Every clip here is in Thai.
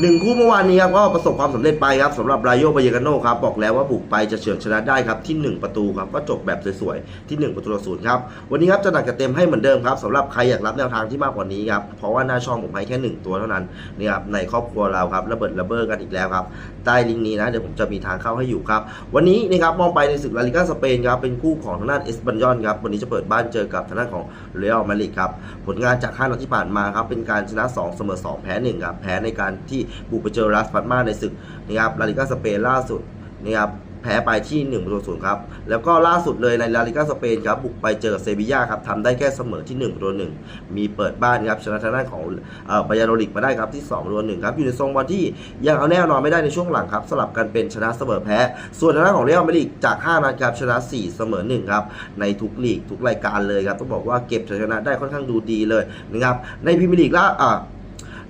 หนึ่งคู่เมื่อวานนี้ครับก็ประสบความสำเร็จไปครับสำหรับรายโยบายกาโนครับบอกแล้วว่าบุกไปจะเฉือนชนะได้ครับที่ 1 ประตูครับก็จบแบบสวยๆที่ 1 ประตูต่อศูนย์ครับวันนี้ครับจะหนักจะเต็มให้เหมือนเดิมครับสำหรับใครอยากรับแนวทางที่มากกว่านี้ครับเพราะว่าหน้าช่องผมให้แค่ 1 ตัวเท่านั้นนี่ครับในครอบครัวเราครับระเบิดระเบ้อกันอีกแล้วครับใต้ลิงก์นี้นะเดี๋ยวผมจะมีทางเข้าให้อยู่ครับวันนี้นะครับมองไปในศึกลาลิก้าสเปนครับเป็นคู่ของทางด้านเอสบันยอนครับวันนี้จะเปิดบ้านเจอกับทางด้านของเรอัลมาดริดครับผลงานจาก5นัดที่ผ่านมาครับเป็นการชนะ 2 เสมอ 2 แพ้1ครับแพ้ในการที่บุกไปเจอรัสปัตมาในศึกนะครับลาลิก้าสเปนล่าสุดนะครับแพ้ไปที่1ประตูศูนย์ครับ แล้วก็ล่าสุดเลยในลาลิก้าสเปนครับ บุกไปเจอเซบีย่าครับทำได้แค่เสมอที่1ประตูหนึ่งมีเปิดบ้านครับชนะทางด้านของเออบายาโดลิกมาได้ครับที่2ประตูหนึ่งครับอยู่ในทรงบอลที่ยังเอาแน่นอนไม่ได้ในช่วงหลังครับ สลับกันเป็นชนะเสมอแพ้ ส่วนทางด้านของเรอัลมาดริดจาก 5นัดครับชนะ 4 เสมอ1ครับในทุกลีกทุกรายการเลยครับต้องบอกว่าเก็บชัยชนะได้ค่อนข้างดูดีเลยนะครับในพรีเมียร์ลีกล่าอ่า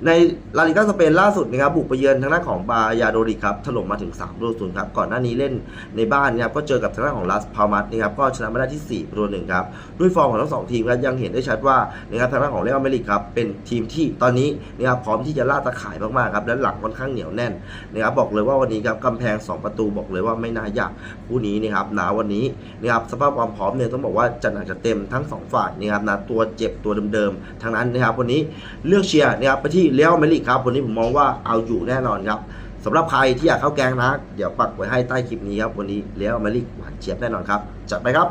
ในลาลิก้าสเปนล่าสุดนะครับบุกไปเยือนทางด้านของบายาโดริกครับถล่มมาถึง3ประตูศูนย์ครับก่อนหน้านี้เล่นในบ้านนะครับก็เจอกับทางด้านของลาสพามัสนะครับก็ชนะมาได้ที่4ประตูหนึ่งครับด้วยฟอร์มของทั้งสองทีมครับยังเห็นได้ชัดว่านะครับทางด้านของเรอัลมาดริดครับเป็นทีมที่ตอนนี้นะครับพร้อมที่จะล่าตะข่ายมากๆครับและหลังค่อนข้างเหนียวแน่นนะครับบอกเลยว่าวันนี้ครับกำแพง 2 ประตูบอกเลยว่าไม่น่ายากคู่นี้นะครับหนาวันนี้นะครับสภาพความพร้อมเนี่ยต้องบอกว่าจะหนักจะเต็มทั้งสองฝ่ายนะครับนะตัวเจ็บตัวเดิมๆทั้งนั้นนะครับวันนี้เลือกเชียร์นะครับไปที่เรอัลมาดริดครับ วันนี้ผมมองว่าเอาอยู่แน่นอนครับสำหรับใครที่อยากเข้าแกงนะ เดี๋ยวปักไว้ให้ใต้คลิปนี้ครับ วันนี้เรอัลมาดริดหวานเจี๊ยบแน่นอนครับ จัดไปครับ